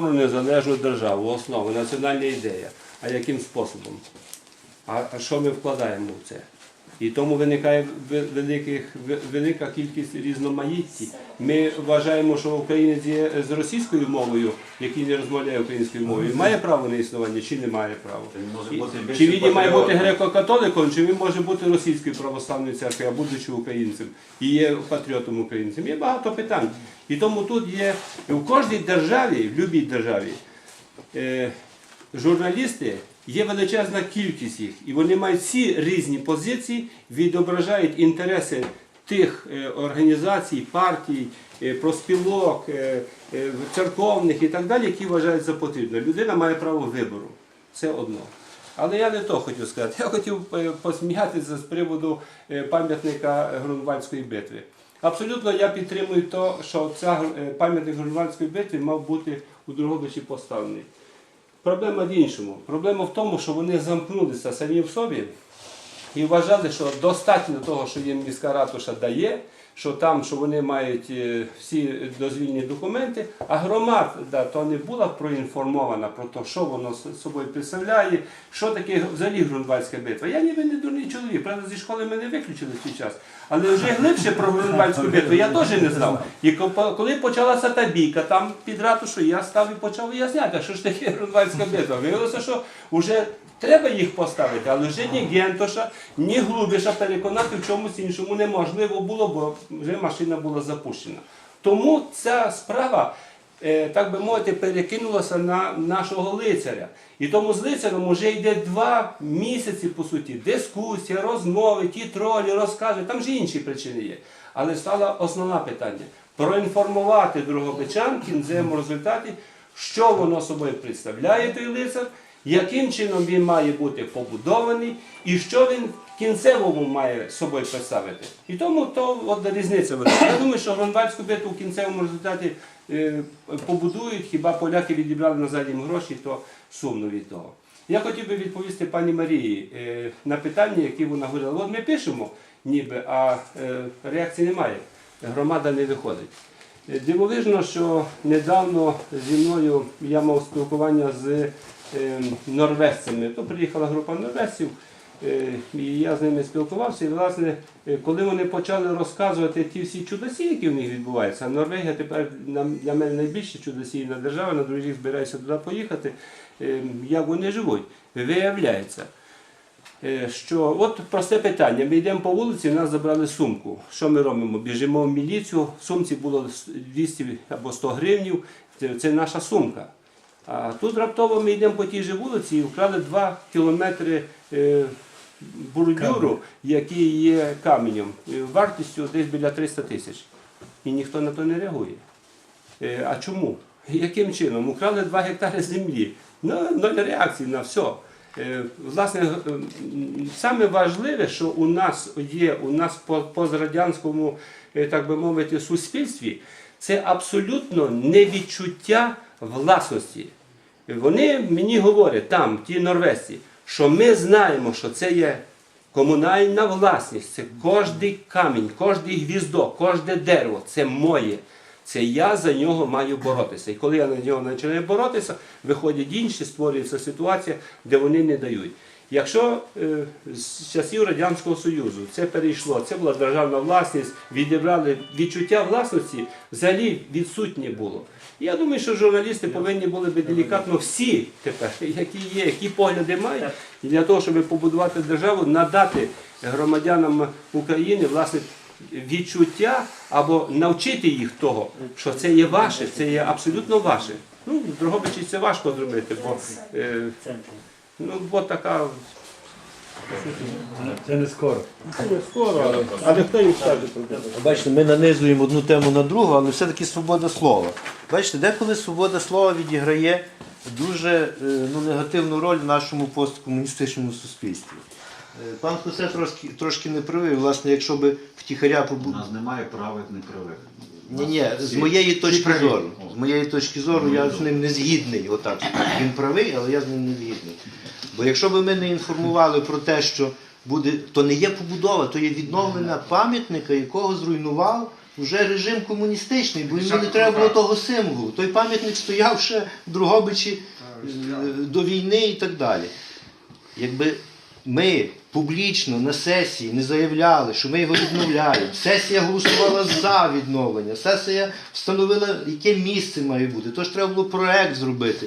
неповторну незалежну державу, основу, національна ідея. А яким способом? А що ми вкладаємо в це? І тому виникає великих, велика кількість різноманітті. Ми вважаємо, що українець є з російською мовою, який не розмовляє українською мовою, має право на існування чи не має права. І- Чи він має бути греко-католиком, чи він може бути російською православною церквою, а будучи українцем, і є патріотом українцем. Є багато питань. І тому тут є в кожній державі, в будь-якій державі, е, журналісти є величезна кількість їх, і вони мають всі різні позиції, відображають інтереси тих е, організацій, партій, е, проспілок, е, церковних і так далі, які вважають за потрібне. Людина має право вибору. Це одно. Але я не то хотів сказати. Я хотів посміятися з приводу пам'ятника Грунвальдської битви. Абсолютно я підтримую те, що ця пам'ятник Грунвальдської битви мав бути у Дрогобичі поставлений. Проблема в іншому. Проблема в тому, що вони замкнулися самі в собі і вважали, що достатньо того, що їм міська ратуша дає, що там, що вони мають е, всі дозвільні документи, а громада то не була проінформована про те, що воно з собою представляє, що таке взагалі Грунвальська битва. Я ніби не дурний чоловік, правда, зі школи мене виключили в свій час. Але вже глибше про Грунвальську битву я теж не знав. І ко- коли почалася та бійка там під ратушою, я став і почав виясняти, що ж таке Грунвальська битва. Виявилося, що вже треба їх поставити, але вже ні Гентоша, ні Глубіша переконати в чомусь іншому неможливо було, бо вже машина була запущена. Тому ця справа, е, так би мовити, перекинулася на нашого лицаря. І тому з лицарем вже йде два місяці, по суті, дискусія, розмови, ті тролі, розкази, там ж інші причини є. Але стало основне питання проінформувати другобичан в кінцевому результаті, що воно собою представляє той лицар, яким чином він має бути побудований і що він в кінцевому має собою представити. І тому то от різниця велика. Я думаю, що Гронвальську битву в кінцевому результаті е, побудують, хіба поляки відібрали назад їм гроші, то сумно від того. Я хотів би відповісти пані Марії е, на питання, які вона говорила. От ми пишемо, ніби, а е, реакції немає. Громада не виходить. Дивовижно, що недавно зі мною я мав спілкування з норвежцями. То приїхала група норвежців, е, і я з ними спілкувався. І, власне, е, коли вони почали розказувати ті всі чудосі, які в них відбуваються, Норвегія тепер для мене найбільша чудосійна держава, на рік збираюся туди поїхати, е, як вони живуть. Виявляється, Е, що от просте питання. Ми йдемо по вулиці, нас забрали сумку. Що ми робимо? Біжимо в міліцію, в сумці було 200 або 100 гривнів, це наша сумка. А тут раптово ми йдемо по тій же вулиці і вкрали 2 кілометри е, бордюру, який є каменем, е, вартістю десь біля 300 тисяч. І ніхто на то не реагує. Е, А чому? Яким чином? Украли 2 гектари землі. Ну, ноль реакції на все. Власне, саме важливе, що у нас є, у нас по пострадянському, е, так би мовити, суспільстві, це абсолютно невідчуття власності. Вони мені говорять там, ті норвезці, що ми знаємо, що це є комунальна власність, це кожний камінь, кожний гвіздок, кожне дерево, це моє. Це я за нього маю боротися. І коли я на нього починаю боротися, виходять інші, створюється ситуація, де вони не дають. Якщо е, з часів Радянського Союзу це перейшло, це була державна власність, відібрали відчуття власності, взагалі відсутнє було. Я думаю, що журналісти повинні були би делікатно всі тепер, які є, які погляди мають, для того, щоб побудувати державу, надати громадянам України власне відчуття або навчити їх того, що це є ваше, це є абсолютно ваше. Ну, в Дрогобичі це важко зробити, бо е, ну, бо така Це не скоро. ну, скоро, але, але хто їм скаже про це? Бачите, ми нанизуємо одну тему на другу, але все-таки свобода слова. Бачите, деколи свобода слова відіграє дуже е, ну, негативну роль в нашому посткомуністичному суспільстві. Е, Пан Хосе трошки, трошки не правий, власне, якщо би втіхаря У нас немає правих неправих. Ні, ні, з моєї точки зору. З моєї точки зору я з ним не згідний. Отак. Він правий, але я з ним не згідний. Бо якщо б ми не інформували про те, що буде, то не є побудова, то є відновлення пам'ятника, якого зруйнував вже режим комуністичний, бо йому не треба було того символу. Той пам'ятник стояв ще в Дрогобичі е, до війни і так далі. Якби ми публічно на сесії не заявляли, що ми його відновляємо, сесія голосувала за відновлення, сесія встановила, яке місце має бути, тож треба було проект зробити,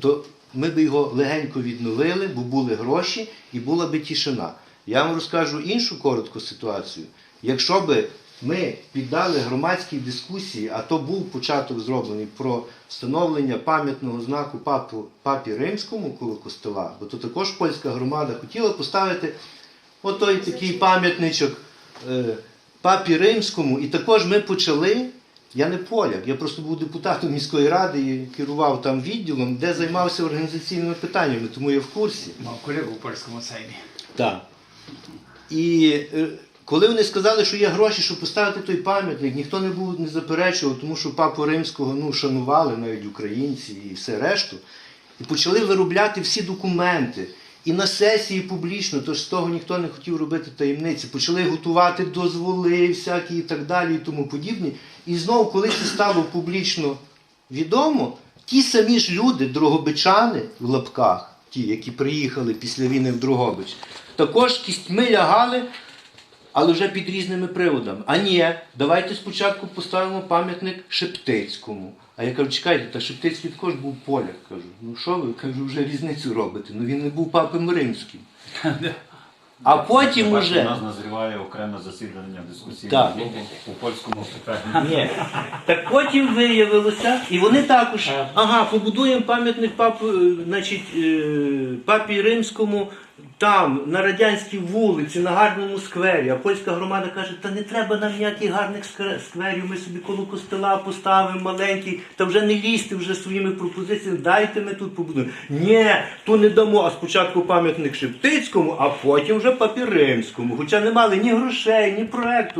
то ми б його легенько відновили, бо були гроші і була би тишина. Я вам розкажу іншу коротку ситуацію. Якщо би ми піддали громадській дискусії, а то був початок зроблений про встановлення пам'ятного знаку папу, папі римському коло костела, бо то також польська громада хотіла поставити отой такий пам'ятничок е, папі римському, і також ми почали. Я не поляк, я просто був депутатом міської ради і керував там відділом, де займався організаційними питаннями, тому я в курсі. Мав колегу в польському сеймі. Так. І е, коли вони сказали, що є гроші, щоб поставити той пам'ятник, ніхто не був не заперечував, тому що папу римського ну, шанували навіть українці і все решту. І почали виробляти всі документи. І на сесії публічно, тож з того ніхто не хотів робити таємниці. Почали готувати дозволи всякі і так далі, і тому подібні. І знову, коли це стало публічно відомо, ті самі ж люди, дрогобичани в лапках, ті, які приїхали після війни в Дрогобич, також кістьми лягали, але вже під різними приводами. А ні, давайте спочатку поставимо пам'ятник Шептицькому. А я кажу, чекайте, та Шептицький також був поляк. Кажу, ну що ви кажу, вже різницю робите? Ну він не був папом римським. А потім Бачите, уже. У нас назріває окреме засідання дискусійного Так. клубу у польському питанні. Ні. Так потім виявилося, і вони також, ага, побудуємо пам'ятник папу, е, значить, е, папі римському там, на радянській вулиці, на гарному сквері. А польська громада каже, та не треба нам ніяких гарних скве- скверів, ми собі коло костела поставимо маленький, та вже не лізьте вже своїми пропозиціями, дайте ми тут побудуємо. Ні, то не дамо, а спочатку пам'ятник Шептицькому, а потім вже папі римському. Хоча не мали ні грошей, ні проекту.